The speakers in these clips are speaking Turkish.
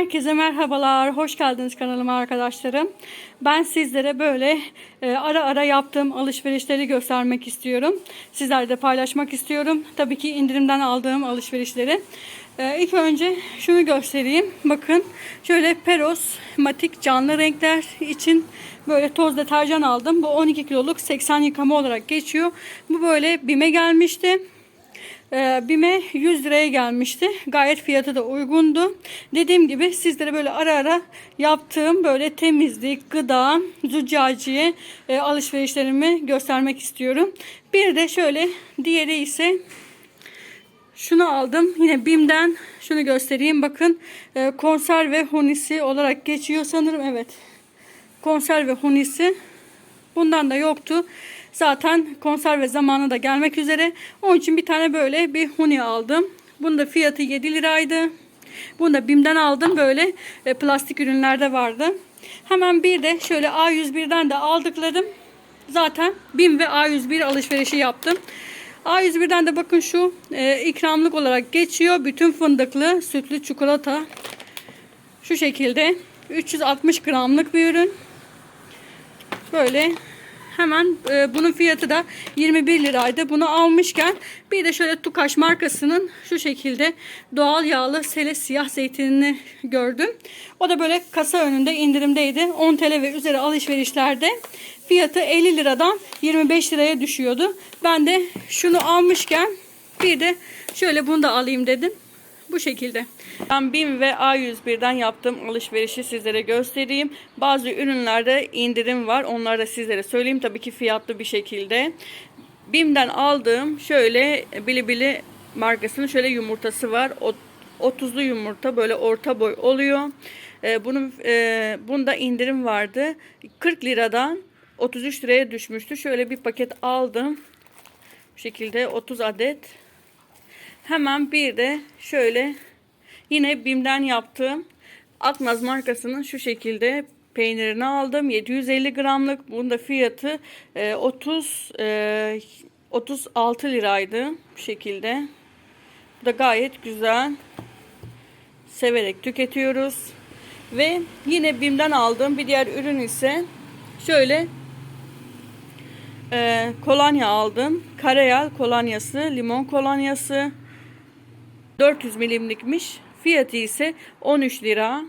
Herkese merhabalar, hoş geldiniz kanalıma arkadaşlarım. Ben sizlere böyle e, ara ara yaptığım alışverişleri göstermek istiyorum. Sizlerle de paylaşmak istiyorum. Tabii ki indirimden aldığım alışverişleri. E, ilk önce şunu göstereyim. Bakın şöyle Peros Matik canlı renkler için böyle toz deterjan aldım. Bu 12 kiloluk 80 yıkama olarak geçiyor. Bu böyle BİM'e gelmişti. Ee, BİM'e 100 liraya gelmişti. Gayet fiyatı da uygundu. Dediğim gibi sizlere böyle ara ara yaptığım böyle temizlik, gıda, züccaciye e, alışverişlerimi göstermek istiyorum. Bir de şöyle diğeri ise şunu aldım. Yine BİM'den şunu göstereyim. Bakın e, konserve hunisi olarak geçiyor sanırım. Evet. Konserve hunisi. Bundan da yoktu. Zaten konserve zamanı da gelmek üzere. Onun için bir tane böyle bir huni aldım. Bunun da fiyatı 7 liraydı. Bunu da BİM'den aldım. Böyle e, plastik ürünlerde vardı. Hemen bir de şöyle A101'den de aldıklarım. Zaten BİM ve A101 alışverişi yaptım. A101'den de bakın şu e, ikramlık olarak geçiyor. Bütün fındıklı sütlü çikolata. Şu şekilde 360 gramlık bir ürün. Böyle hemen e, bunun fiyatı da 21 liraydı. Bunu almışken bir de şöyle Tukaş markasının şu şekilde doğal yağlı sele siyah zeytinini gördüm. O da böyle kasa önünde indirimdeydi. 10 TL ve üzeri alışverişlerde fiyatı 50 liradan 25 liraya düşüyordu. Ben de şunu almışken bir de şöyle bunu da alayım dedim. Bu şekilde. Ben BİM ve A101'den yaptığım alışverişi sizlere göstereyim. Bazı ürünlerde indirim var. Onları da sizlere söyleyeyim. Tabii ki fiyatlı bir şekilde. BİM'den aldığım şöyle Bilibili markasının şöyle yumurtası var. O 30'lu yumurta böyle orta boy oluyor. Ee, bunun e, bunda indirim vardı. 40 liradan 33 liraya düşmüştü. Şöyle bir paket aldım. Bu şekilde 30 adet. Hemen bir de şöyle yine BİM'den yaptığım Aknaz markasının şu şekilde peynirini aldım. 750 gramlık. Bunun da fiyatı e, 30 e, 36 liraydı bu şekilde. Bu da gayet güzel. Severek tüketiyoruz. Ve yine BİM'den aldığım bir diğer ürün ise şöyle e, kolonya aldım. Karayel kolonyası, limon kolonyası. 400 milimlikmiş. Fiyatı ise 13 lira.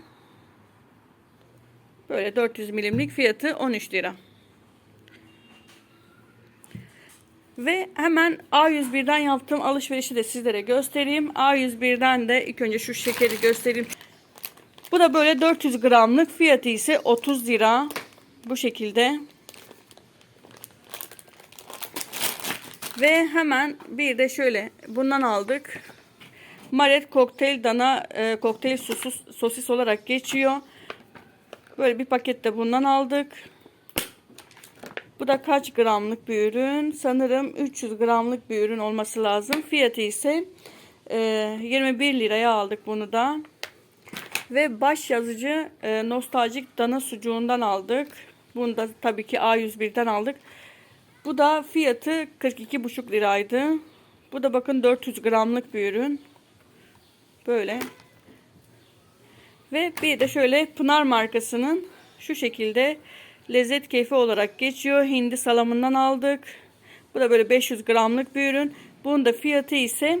Böyle 400 milimlik fiyatı 13 lira. Ve hemen A101'den yaptığım alışverişi de sizlere göstereyim. A101'den de ilk önce şu şekeri göstereyim. Bu da böyle 400 gramlık fiyatı ise 30 lira. Bu şekilde. Ve hemen bir de şöyle bundan aldık. Maret kokteyl dana e, kokteyl sosis, sosis olarak geçiyor. Böyle bir pakette bundan aldık. Bu da kaç gramlık bir ürün? Sanırım 300 gramlık bir ürün olması lazım. Fiyatı ise e, 21 liraya aldık bunu da. Ve baş yazıcı e, nostaljik dana sucuğundan aldık. Bunu da tabii ki A101'den aldık. Bu da fiyatı 42,5 liraydı. Bu da bakın 400 gramlık bir ürün. Böyle. Ve bir de şöyle Pınar markasının şu şekilde lezzet keyfi olarak geçiyor. Hindi salamından aldık. Bu da böyle 500 gramlık bir ürün. Bunun da fiyatı ise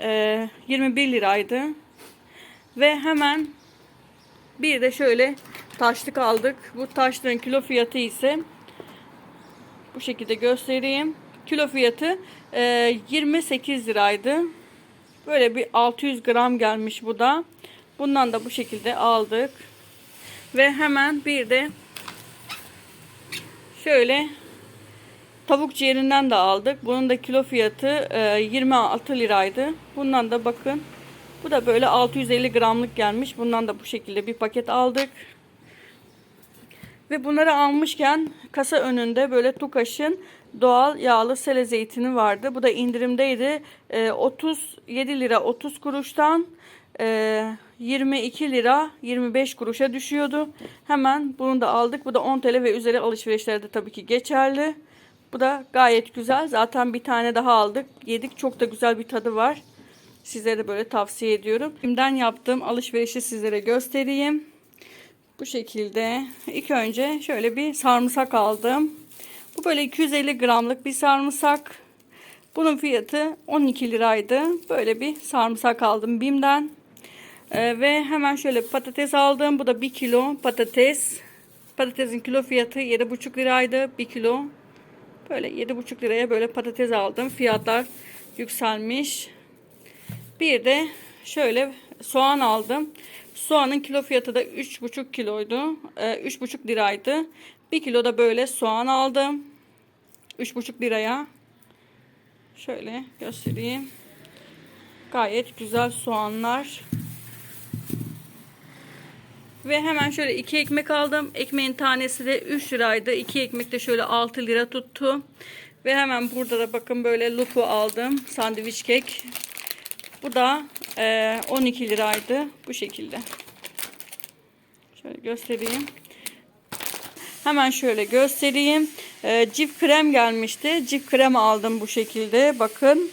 e, 21 liraydı. Ve hemen bir de şöyle taşlık aldık. Bu taşlığın kilo fiyatı ise bu şekilde göstereyim. Kilo fiyatı e, 28 liraydı. Böyle bir 600 gram gelmiş bu da. Bundan da bu şekilde aldık. Ve hemen bir de şöyle tavuk ciğerinden de aldık. Bunun da kilo fiyatı e, 26 liraydı. Bundan da bakın. Bu da böyle 650 gramlık gelmiş. Bundan da bu şekilde bir paket aldık. Ve bunları almışken kasa önünde böyle Tukaş'ın doğal yağlı sele zeytini vardı. Bu da indirimdeydi. E, 37 lira 30 kuruştan e, 22 lira 25 kuruşa düşüyordu. Hemen bunu da aldık. Bu da 10 TL ve üzeri alışverişlerde tabii ki geçerli. Bu da gayet güzel. Zaten bir tane daha aldık. Yedik. Çok da güzel bir tadı var. Sizlere de böyle tavsiye ediyorum. Bim'den yaptığım alışverişi sizlere göstereyim. Bu şekilde. İlk önce şöyle bir sarımsak aldım. Bu böyle 250 gramlık bir sarımsak. Bunun fiyatı 12 liraydı. Böyle bir sarımsak aldım Bim'den. Ee, ve hemen şöyle patates aldım. Bu da 1 kilo patates. Patatesin kilo fiyatı 7,5 liraydı. 1 kilo. Böyle 7,5 liraya böyle patates aldım. Fiyatlar yükselmiş. Bir de şöyle soğan aldım. Soğanın kilo fiyatı da 3,5 kiloydu. Ee, 3,5 liraydı. 1 kilo da böyle soğan aldım. 3,5 liraya. Şöyle göstereyim. Gayet güzel soğanlar. Ve hemen şöyle iki ekmek aldım. Ekmeğin tanesi de 3 liraydı. İki ekmek de şöyle 6 lira tuttu. Ve hemen burada da bakın böyle lupu aldım. Sandviç kek. Bu da e, 12 liraydı. Bu şekilde. Şöyle göstereyim. Hemen şöyle göstereyim. E, cif krem gelmişti. Cif krem aldım bu şekilde. Bakın.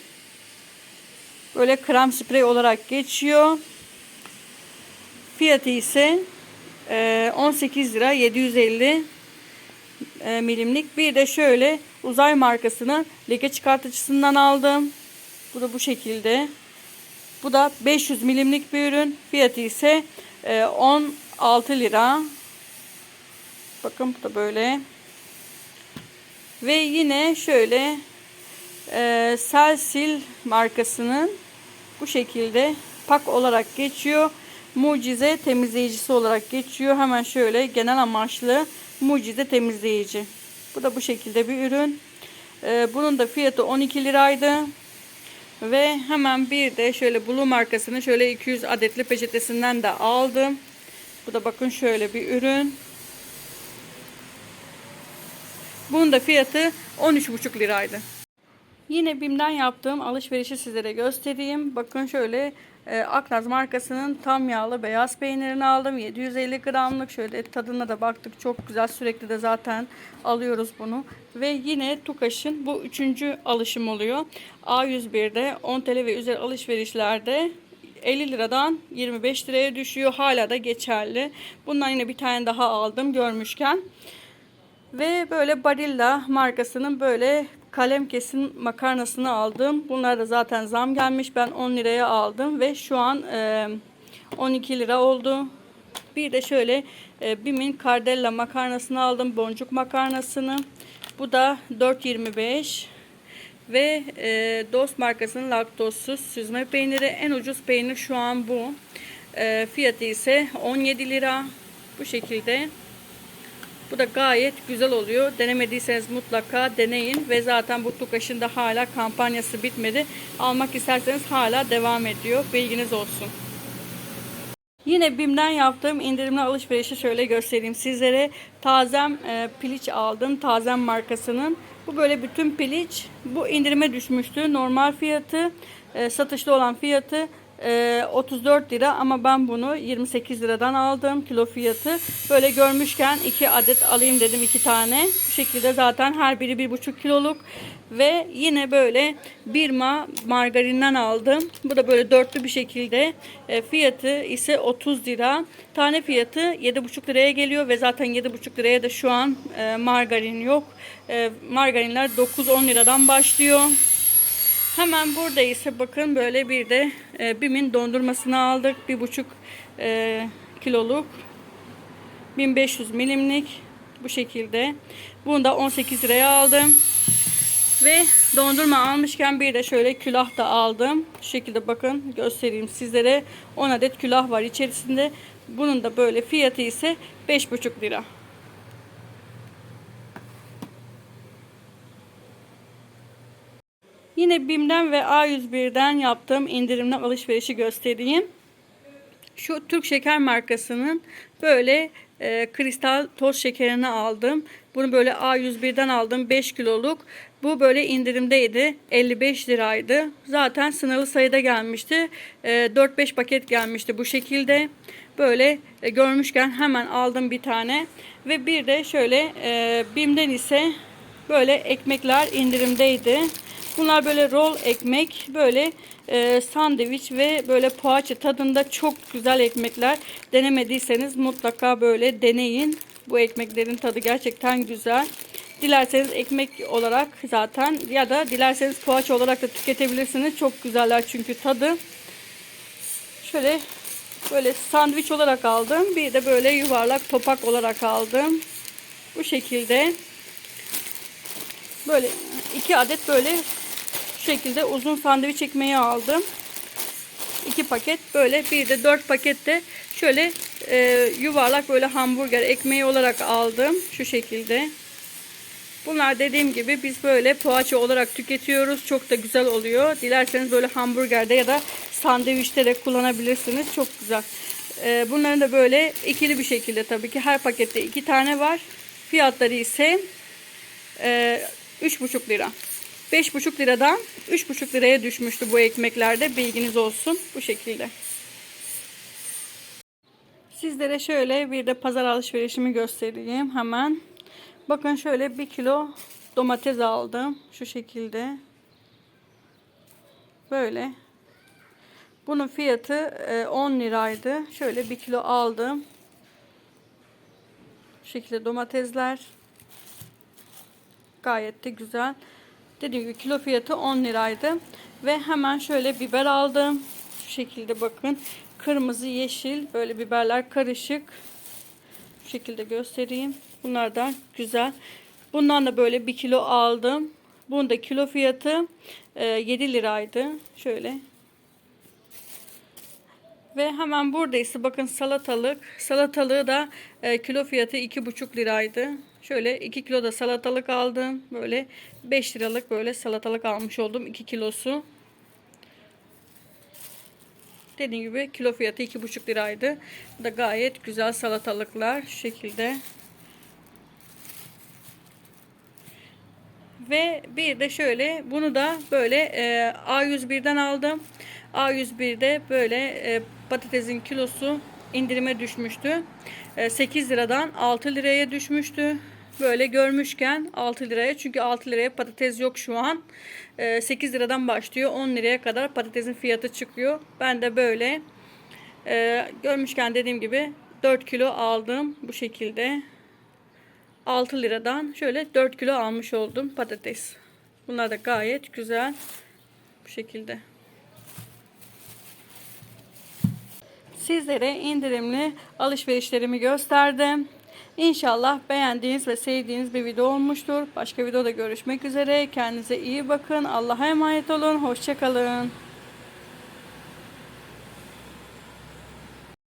Böyle krem sprey olarak geçiyor. Fiyatı ise e, 18 lira 750 e, milimlik. Bir de şöyle uzay markasının leke çıkartıcısından aldım. Bu da bu şekilde. Bu da 500 milimlik bir ürün. Fiyatı ise e, 16 lira. Bakın bu da böyle. Ve yine şöyle e, Selsil markasının bu şekilde pak olarak geçiyor. Mucize temizleyicisi olarak geçiyor. Hemen şöyle genel amaçlı mucize temizleyici. Bu da bu şekilde bir ürün. E, bunun da fiyatı 12 liraydı. Ve hemen bir de şöyle Blue markasının şöyle 200 adetli peçetesinden de aldım. Bu da bakın şöyle bir ürün. Bunun da fiyatı 13,5 liraydı. Yine BİM'den yaptığım alışverişi sizlere göstereyim. Bakın şöyle e, Aknaz markasının tam yağlı beyaz peynirini aldım. 750 gramlık. Şöyle tadına da baktık. Çok güzel. Sürekli de zaten alıyoruz bunu. Ve yine Tukaş'ın bu üçüncü alışım oluyor. A101'de 10 TL ve üzeri alışverişlerde 50 liradan 25 liraya düşüyor. Hala da geçerli. Bundan yine bir tane daha aldım görmüşken. Ve böyle Barilla markasının böyle kalem kesim makarnasını aldım. Bunlar da zaten zam gelmiş. Ben 10 liraya aldım ve şu an e, 12 lira oldu. Bir de şöyle e, Bim'in Cardella makarnasını aldım. Boncuk makarnasını. Bu da 4.25 ve e, Dost markasının laktozsuz süzme peyniri. En ucuz peynir şu an bu. E, fiyatı ise 17 lira. Bu şekilde. Bu da gayet güzel oluyor. Denemediyseniz mutlaka deneyin. Ve zaten bu Tukaş'ın da hala kampanyası bitmedi. Almak isterseniz hala devam ediyor. Bilginiz olsun. Yine BİM'den yaptığım indirimli alışverişi şöyle göstereyim sizlere. Tazem e, piliç aldım. Tazem markasının. Bu böyle bütün piliç. Bu indirime düşmüştü. Normal fiyatı, e, satışta olan fiyatı e, 34 lira ama ben bunu 28 liradan aldım kilo fiyatı. Böyle görmüşken iki adet alayım dedim iki tane. Bu şekilde zaten her biri bir buçuk kiloluk ve yine böyle Birma margarinden aldım. Bu da böyle dörtlü bir şekilde. E, fiyatı ise 30 lira. Tane fiyatı 7,5 liraya geliyor ve zaten 7,5 liraya da şu an e, margarin yok. E, margarinler 9-10 liradan başlıyor. Hemen burada ise bakın böyle bir de e, BİM'in dondurmasını aldık. Bir buçuk e, kiloluk. 1500 milimlik. Bu şekilde. Bunu da 18 liraya aldım. Ve dondurma almışken bir de şöyle külah da aldım. Şu şekilde bakın göstereyim sizlere. 10 adet külah var içerisinde. Bunun da böyle fiyatı ise 5,5 lira. Yine BİM'den ve A101'den yaptığım indirimli alışverişi göstereyim. Şu Türk Şeker markasının böyle e, kristal toz şekerini aldım. Bunu böyle A101'den aldım 5 kiloluk. Bu böyle indirimdeydi. 55 liraydı. Zaten sınırlı sayıda gelmişti. E, 4-5 paket gelmişti bu şekilde. Böyle e, görmüşken hemen aldım bir tane. Ve bir de şöyle e, BİM'den ise böyle ekmekler indirimdeydi. Bunlar böyle rol ekmek böyle e, sandviç ve böyle poğaça tadında çok güzel ekmekler. Denemediyseniz mutlaka böyle deneyin. Bu ekmeklerin tadı gerçekten güzel. Dilerseniz ekmek olarak zaten ya da dilerseniz poğaça olarak da tüketebilirsiniz. Çok güzeller çünkü tadı. Şöyle böyle sandviç olarak aldım. Bir de böyle yuvarlak topak olarak aldım. Bu şekilde. Böyle iki adet böyle şekilde uzun sandviç ekmeği aldım. İki paket böyle bir de dört paket de şöyle e, yuvarlak böyle hamburger ekmeği olarak aldım. Şu şekilde. Bunlar dediğim gibi biz böyle poğaça olarak tüketiyoruz. Çok da güzel oluyor. Dilerseniz böyle hamburgerde ya da sandviçte de kullanabilirsiniz. Çok güzel. Ee, bunların da böyle ikili bir şekilde tabii ki her pakette iki tane var. Fiyatları ise e, 3,5 lira. 5,5 liradan 3,5 liraya düşmüştü bu ekmeklerde. Bilginiz olsun. Bu şekilde. Sizlere şöyle bir de pazar alışverişimi göstereyim hemen. Bakın şöyle bir kilo domates aldım. Şu şekilde. Böyle. Bunun fiyatı e, 10 liraydı. Şöyle bir kilo aldım. Şu şekilde domatesler. Gayet de güzel. Dediğim gibi kilo fiyatı 10 liraydı. Ve hemen şöyle biber aldım. Şu şekilde bakın. Kırmızı, yeşil böyle biberler karışık. Şu şekilde göstereyim. Bunlardan güzel. Bundan da böyle bir kilo aldım. Bunun da kilo fiyatı e, 7 liraydı. Şöyle. Ve hemen buradaysa bakın salatalık. Salatalığı da e, kilo fiyatı 2,5 liraydı. Şöyle 2 kilo da salatalık aldım. Böyle 5 liralık böyle salatalık almış oldum. 2 kilosu. Dediğim gibi kilo fiyatı 2,5 liraydı. Da gayet güzel salatalıklar şu şekilde. Ve bir de şöyle bunu da böyle e, A101'den aldım. A101'de böyle e, patatesin kilosu indirime düşmüştü. E, 8 liradan 6 liraya düşmüştü. Böyle görmüşken 6 liraya çünkü 6 liraya patates yok şu an. E, 8 liradan başlıyor 10 liraya kadar patatesin fiyatı çıkıyor. Ben de böyle e, görmüşken dediğim gibi 4 kilo aldım bu şekilde. 6 liradan şöyle 4 kilo almış oldum patates. Bunlar da gayet güzel. Bu şekilde. Sizlere indirimli alışverişlerimi gösterdim. İnşallah beğendiğiniz ve sevdiğiniz bir video olmuştur. Başka videoda görüşmek üzere. Kendinize iyi bakın. Allah'a emanet olun. Hoşçakalın.